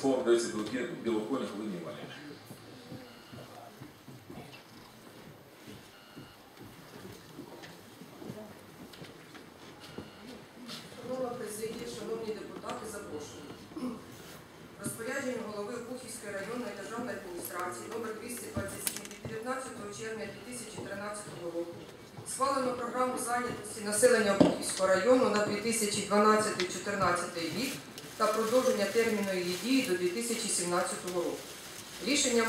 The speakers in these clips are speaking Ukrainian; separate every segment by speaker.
Speaker 1: Слово надається Білоконі Галині Іванівні.
Speaker 2: Шановна президія, шановні депутати, запрошую. Розпорядження голови Бухівської районної державної адміністрації номер 227 від 19 червня 2013 року схвалено програму зайнятості населення Бухівського району на 2012-2014 рік та продовження терміну її дії до 2017 року. Рішенням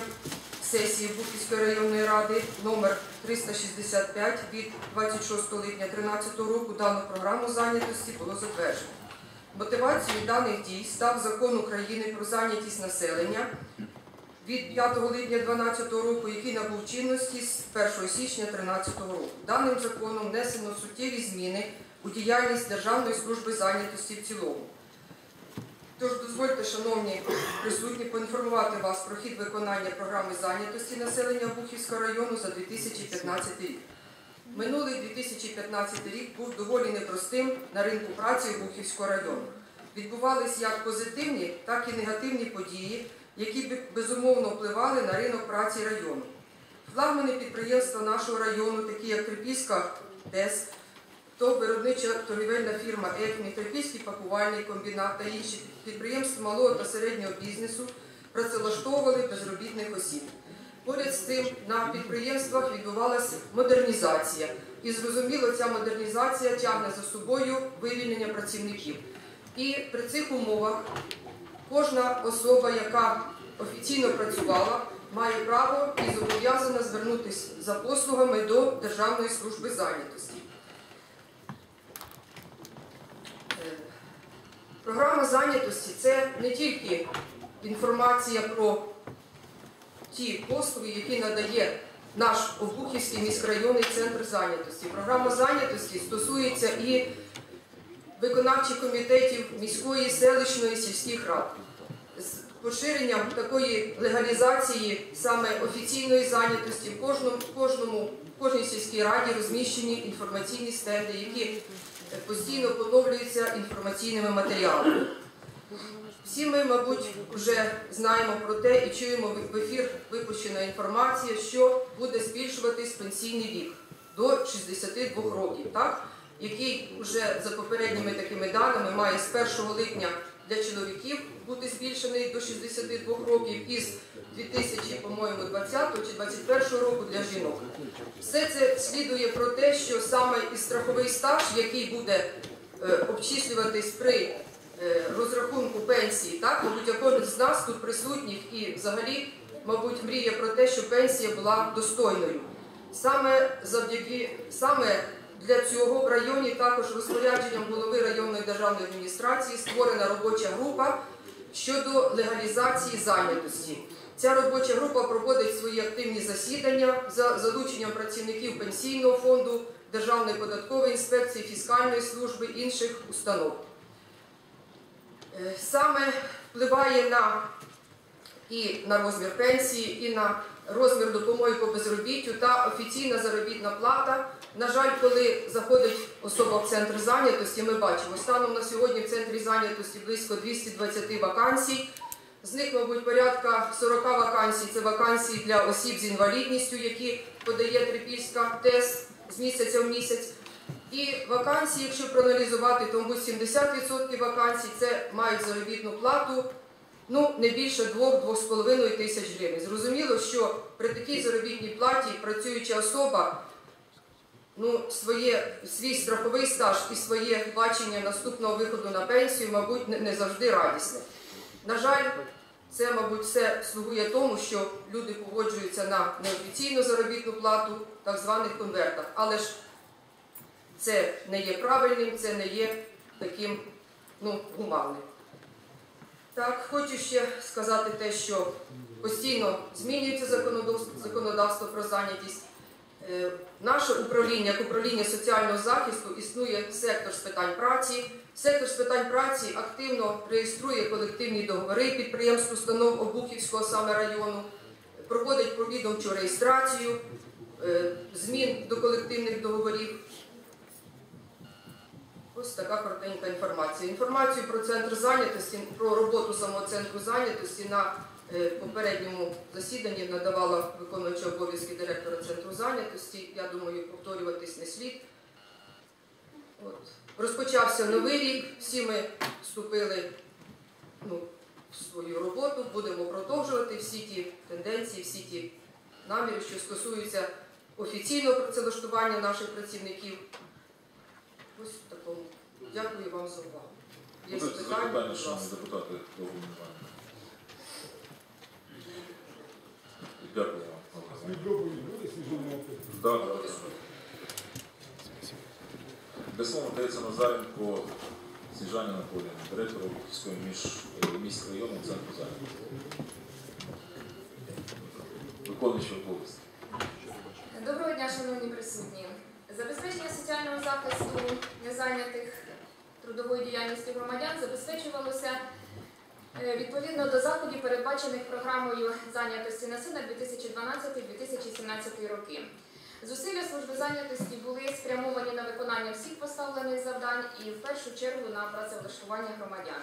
Speaker 2: сесії Бухівської районної ради номер 365 від 26 липня 2013 року дану програму зайнятості було затверджено. Мотивацією даних дій став закон України про зайнятість населення від 5 липня 2012 року, який набув чинності з 1 січня 2013 року. Даним законом внесено суттєві зміни у діяльність Державної служби зайнятості в цілому. Тож дозвольте, шановні присутні, поінформувати вас про хід виконання програми зайнятості населення Бухівського району за 2015 рік. Минулий 2015 рік був доволі непростим на ринку праці Бухівського району. Відбувались як позитивні, так і негативні події, які безумовно впливали на ринок праці району. Флагмани підприємства нашого району, такі як Трипільська ТЕС, ТОВ виробнича торгівельна фірма «Екмі», Трипільський пакувальний комбінат та інші підприємства малого та середнього бізнесу працевлаштовували безробітних осіб. Поряд з тим на підприємствах відбувалася модернізація. І зрозуміло, ця модернізація тягне за собою вивільнення працівників. І при цих умовах кожна особа, яка офіційно працювала, має право і зобов'язана звернутися за послугами до Державної служби зайнятості. Програма зайнятості це не тільки інформація про ті послуги, які надає наш Обухівський міськрайонний центр зайнятості. Програма зайнятості стосується і виконавчих комітетів міської, селищної, сільських рад. З поширенням такої легалізації саме офіційної зайнятості в кожному, в кожному, кожній сільській раді розміщені інформаційні стенди, які постійно поновлюється інформаційними матеріалами. Всі ми, мабуть, вже знаємо про те і чуємо в ефір випущена інформація, що буде збільшуватись пенсійний вік до 62 років, так? який вже за попередніми такими даними має з 1 липня для чоловіків бути збільшений до 62 років із 2000, по-моєму, 20 чи 21 року для жінок. Все це слідує про те, що саме і страховий стаж, який буде е, обчислюватись при е, розрахунку пенсії, так, мабуть, кожен з нас тут присутніх і взагалі, мабуть, мріє про те, щоб пенсія була достойною. Саме завдяки саме для цього в районі також розпорядженням голови районної державної адміністрації створена робоча група щодо легалізації зайнятості. Ця робоча група проводить свої активні засідання за залученням працівників пенсійного фонду, Державної податкової інспекції, фіскальної служби інших установ. Е, Саме впливає на і на розмір пенсії, і на розмір допомоги по безробіттю та офіційна заробітна плата. На жаль, коли заходить особа в центр зайнятості, ми бачимо, станом на сьогодні в центрі зайнятості близько 220 вакансій. З них, мабуть, порядка 40 вакансій це вакансії для осіб з інвалідністю, які подає Трипільська ТЕС з місяця в місяць. І вакансії, якщо проаналізувати, то мабуть 70% вакансій це мають заробітну плату ну, не більше 2-2,5 тисяч гривень. Зрозуміло, що при такій заробітній платі працююча особа ну, своє, свій страховий стаж і своє бачення наступного виходу на пенсію, мабуть, не, завжди радісне. На жаль, це, мабуть, все слугує тому, що люди погоджуються на неофіційну заробітну плату, так званих конвертах. Але ж це не є правильним, це не є таким ну, гуманним. Так, хочу ще сказати те, що постійно змінюється законодавство про зайнятість. Е, Наше управління, як управління соціального захисту, існує сектор з питань праці. Сектор з питань праці активно реєструє колективні договори підприємств, установ Обухівського саме району, проводить повідомчу реєстрацію е, змін до колективних договорів. Ось така коротенька інформація. Інформацію про центр зайнятості, про роботу самого центру зайнятості на е, попередньому засіданні надавала виконуюча обов'язки директора центру зайнятості. Я думаю, повторюватись не слід. От. Розпочався новий рік, всі ми вступили ну, в свою роботу, будемо продовжувати всі ті тенденції, всі ті наміри, що стосуються офіційного працевлаштування наших працівників. Ось в такому. Дякую вам за увагу. Є запитання, будь ласка.
Speaker 1: депутати, до Іванівна. Дякую? Да, да, да.
Speaker 2: Обов'язково.
Speaker 1: Для Назаренко Сніжані Анатоліївна, директору між е, міськрайонного центру зайнятості. Виконуючий обов'язки.
Speaker 3: Доброго дня, шановні присутні. Забезпечення соціального захисту незайнятих трудовою діяльністю громадян забезпечувалося відповідно до заходів, передбачених програмою зайнятості населення 2012-2017 роки. Зусилля служби зайнятості були спрямовані на виконання всіх поставлених завдань і в першу чергу на працевлаштування громадян.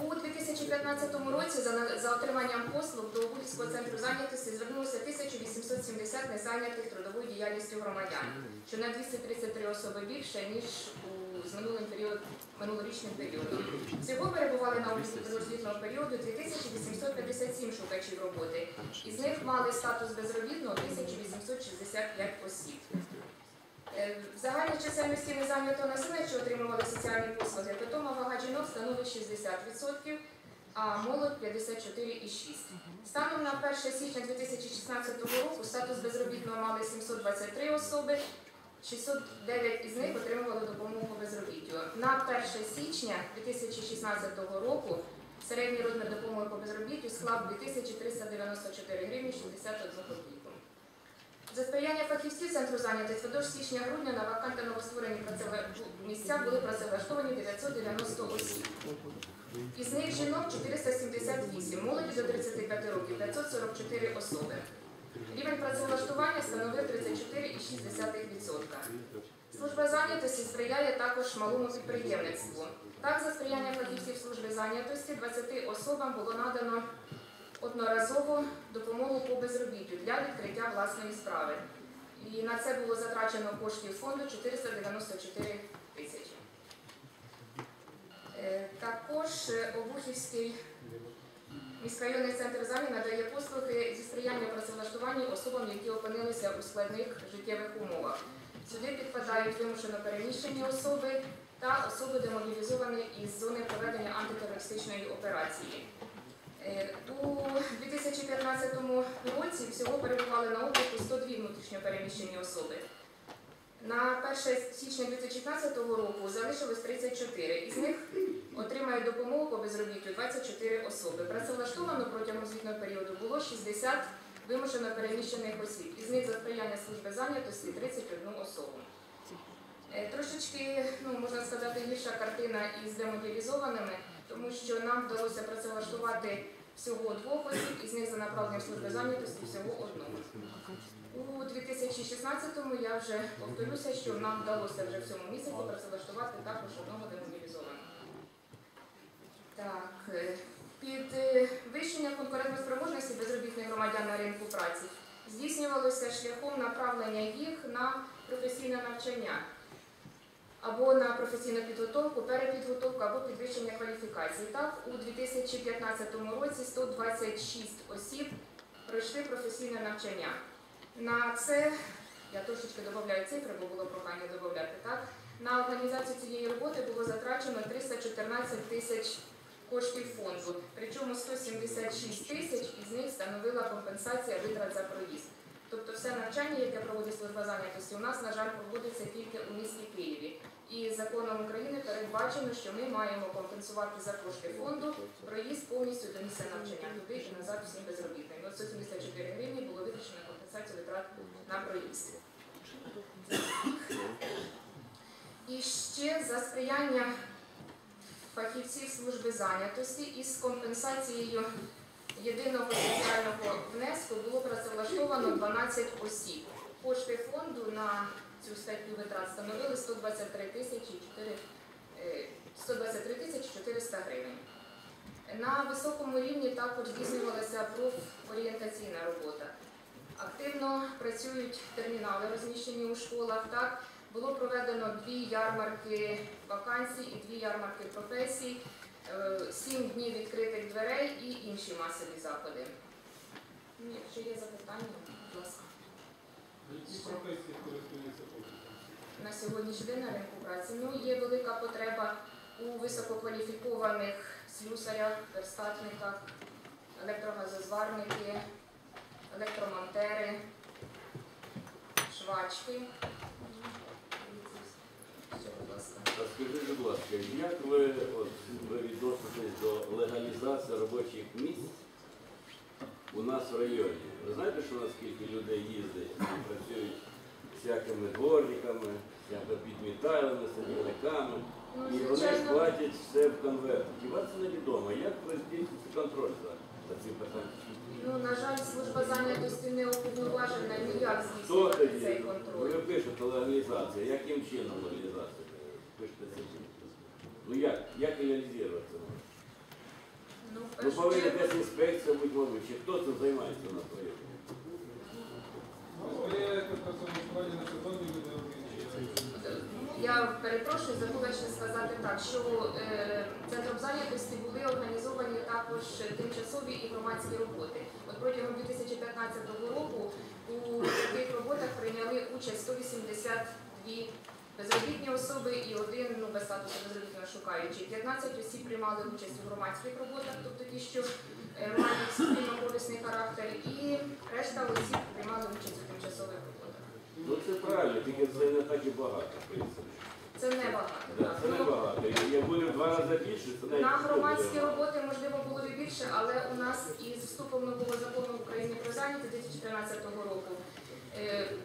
Speaker 3: У 2015 році за, отриманням послуг до Обухівського центру зайнятості звернулося 1870 незайнятих трудовою діяльністю громадян, що на 233 особи більше, ніж у, минулим період, минулорічним періодом. Всього перебували на обліку безробітного періоду 2857 шукачів роботи. Із них мали статус безробітного 1865 осіб. Е, В загальній чисельності незайнятого населення, що отримували соціальні послуги, питома вага жінок становить 60%, а молодь 54,6%. Станом на 1 січня 2016 року статус безробітного мали 723 особи, 609 із них отримували допомогу по безробіттю. На 1 січня 2016 року середній розмір допомоги по безробіттю склав 2394 гривні 61 копійку. За сприяння фахівців центру зайнятості впродовж січня-грудня на вакантно новостворені працеве- місця були працевлаштовані 990 осіб. Із них жінок 478, молоді до 35 років 544 особи. Рівень працевлаштування становив 34,6%. Служба зайнятості сприяє також малому підприємництву. Так, за сприяння фахівців служби зайнятості 20 особам було надано одноразову допомогу по безробіттю для відкриття власної справи. І на це було затрачено коштів фонду 494 тисячі. Е, Також е, Обухівський міськрайонний центр зайні надає послуги зі сприяння працевлаштуванню особам, які опинилися у складних життєвих умовах. Сюди підпадають вимушено переміщені особи та особи демобілізовані із зони проведення антитерористичної операції. Е, У 2015 році всього перебували на обліку 102 внутрішньопереміщені особи. На 1 січня 2016 року залишилось 34. Із них отримають допомогу по безробіттю 24 особи. Працевлаштовано протягом звітного періоду було 60 вимушено переміщених осіб. Із них за сприяння служби зайнятості 31 особу. Е, Трошечки, ну можна сказати, гірша картина із демобілізованими, тому що нам вдалося працевлаштувати всього двох осіб, із них за направленням служби зайнятості всього одного. У 2016-му я вже повторюся, що нам вдалося вже в цьому місяці працевлаштувати також одного демобілізованого. Так, е, підвищення конкурентоспроможності безробітних громадян на ринку праці здійснювалося шляхом направлення їх на професійне навчання або на професійну підготовку, перепідготовку або підвищення кваліфікації. Так, у 2015 році 126 осіб пройшли професійне навчання. На це я трошечки додаю цифри, бо було прохання додати. Так на організацію цієї роботи було затрачено 314 тисяч коштів фонду. Причому 176 тисяч із них становила компенсація витрат за проїзд. Тобто все навчання, яке проводить служба зайнятості, у нас, на жаль, проводиться тільки у місті Києві. І законом України передбачено, що ми маємо компенсувати за кошти фонду проїзд повністю до місця навчання, туди і назад всім безробітним. От 174 гривні було витрачено компенсацію витрат на проїзд. І ще за сприяння фахівців служби зайнятості із компенсацією єдиного соціального внеску було працевлаштовано 12 осіб. Кошти фонду на цю статтю витрат становили 123 тисячі 4, е, 123 400 гривень. На високому рівні також здійснювалася профорієнтаційна робота. Активно працюють термінали, розміщені у школах. Так було проведено дві ярмарки вакансій і дві ярмарки професій, е, сім днів відкритих дверей і інші масові заходи. Якщо є запитання, будь ласка.
Speaker 4: Які професії користуються попитом?
Speaker 3: На сьогоднішній день на ринку праці ну, є велика потреба у висококваліфікованих слюсарях, верстатниках, електрогазозварники, електромонтери, швачки. Все, будь ласка.
Speaker 5: А скажіть, будь ласка, як ви, от, ви відноситесь до легалізації робочих місць у нас в районі? Ви знаєте, що наскільки людей їздить і працюють всякими дворниками, всякими підмітайлами, садівниками,
Speaker 3: Ну,
Speaker 5: і вони платять все в конверт. Це невідомо? Як ви здійснюєте контроль за, цим питанням?
Speaker 3: ну, на жаль, служба зайнятості не уповноважена ніяк здійснювати цей контроль.
Speaker 5: Ви пишете легалізація. Яким чином легалізація? Пишете це. Ну як? Як легалізувати це? Можна?
Speaker 3: Ну, в
Speaker 5: Ну, повинна якась інспекція бути, мабуть, чи хто цим займається на проєкті?
Speaker 4: Ну, на сезонні
Speaker 3: Я перепрошую, забула ще сказати так, що е, центром зайнятості були організовані також тимчасові і громадські роботи. От протягом 2015 року у таких роботах прийняли участь 182 безробітні особи і один ну, без статусу безробітного шукаючий. 15 осіб приймали участь у громадських роботах, тобто ті, що е, мають суспільно-корисний характер, і решта осіб приймали участь у тимчасових роботах.
Speaker 5: Ну це правильно, тільки це не так і багато, в принципі.
Speaker 3: Це не багато.
Speaker 5: Да, це не багато. І як буде в два рази більше, це навіть
Speaker 3: На громадські роботи можливо було б більше, але у нас із вступом нового закону в Україні про зайнятість 2013 року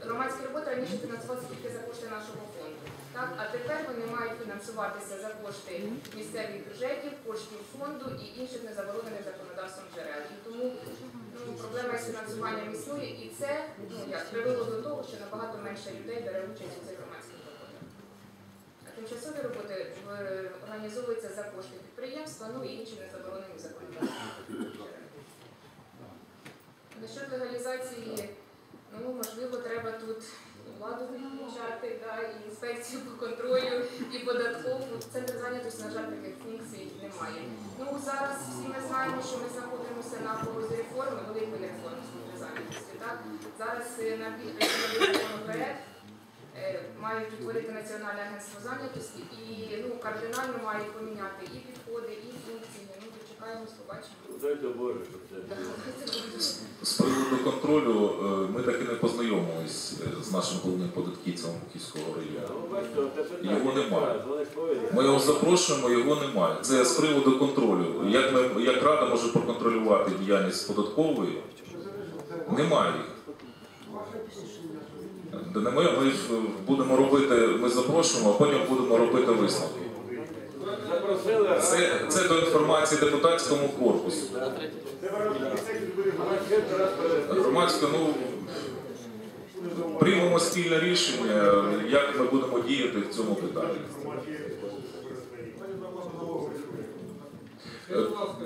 Speaker 3: громадські роботи раніше фінансувалися тільки за кошти нашого фонду. Так, а тепер вони мають фінансуватися за кошти місцевих бюджетів, коштів фонду і інших незаборонених законодавством джерел. І тому ну, проблема з фінансуванням існує, і це ну як привело до того, що набагато менше людей бере участь у цих громадських роботах. А тимчасові роботи е, організовуються за кошти підприємства, ну і інші незаборонені законодавством. Насчет легалізації, ну можливо, треба тут владу відключати, да, і інспекцію по контролю, і податкову. Центр зайнятості, на жаль, таких функцій немає. Ну зараз всі ми знаємо, що ми знаходимося на порозі реформи, великої реформи зайнятості. Так? Зараз е, на законопроект мають утворити Національне агентство зайнятості і ну, кардинально мають поміняти і підходи, і функції. Дочекаємось.
Speaker 5: Дайте Боже, щоб це було.
Speaker 1: З приводу контролю е, ми так і не познайомились е, з нашим головним податківцем Бухівського району.
Speaker 5: Ну.
Speaker 1: Його немає. Ми його запрошуємо, його немає. Це з приводу контролю. Як, ми, як Рада може проконтролювати діяльність податкової? Немає їх. Ми, ми будемо робити, ми запрошуємо, а потім будемо робити висновки. Це, це до інформації депутатському корпусу. Громадське, ну приймемо спільне рішення, як ми будемо діяти в цьому питанні.
Speaker 4: Будь ласка,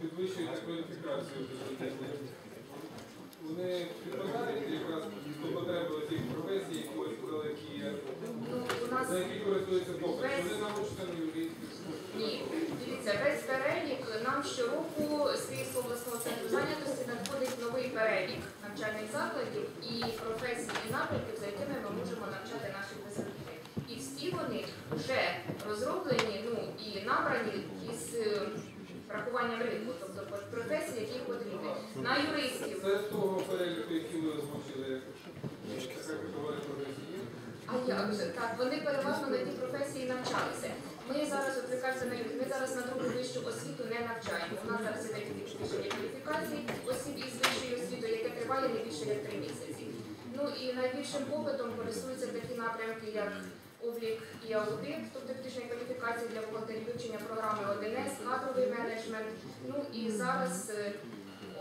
Speaker 4: підвищуєте кваліфікацію. Вони підпадають якраз до потреби тих професій, які ви сказали, які є,
Speaker 3: Ну,
Speaker 4: за які користуються попит. Вони научаться на юридичних
Speaker 3: Ні, дивіться, весь перелік нам щороку з Київського обласного центру зайнятості надходить новий перелік навчальних закладів і професій і напрямків, за якими ми можемо навчати наших безробітних. І всі вони вже розроблені, ну і набрані із е, врахуванням ринку, тобто професії, які потрібні. На юристів.
Speaker 4: Це з того переліку, який ви озвучили, як категорія професій є?
Speaker 3: Так, вони переважно на ті професії навчалися. Ми зараз, от на ми зараз на другу вищу освіту не навчаємо. У нас зараз іде підвищення кваліфікації осіб із вищою освітою, яке триває не більше як три місяці. Ну і найбільшим попитом користуються такі напрямки, як облік і аудит, тобто підвищення кваліфікації для бухгалтерів вивчення програми 1С, кадровий менеджмент. Ну і зараз е,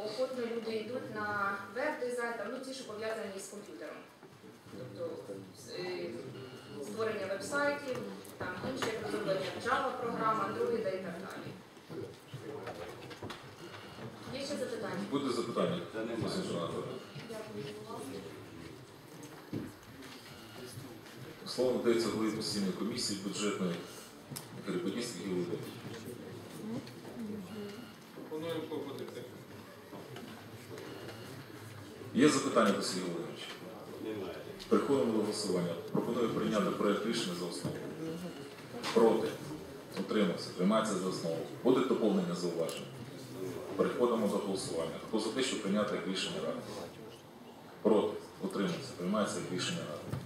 Speaker 3: охотно люди йдуть на веб-дизайн, ну ті, що пов'язані з комп'ютером. Тобто е, створення веб-сайтів, там інші розроблення Java програм, Android і так далі. Є ще запитання?
Speaker 1: Буде запитання?
Speaker 3: Дякую.
Speaker 1: Слово надається голові постійної комісії бюджетної Кариподільських Гілович.
Speaker 4: Пропонуємо погодити.
Speaker 1: Є запитання до Сергія Володимировича?
Speaker 5: Немає.
Speaker 1: Переходимо до голосування. Пропоную прийняти проєкт рішення за основу. Проти. Утримався. Приймається за основу. Буде доповнення зауваження. Переходимо до голосування. Хто за те, щоб прийняти як рішення ради? Проти. Утримався. Приймається як рішення ради.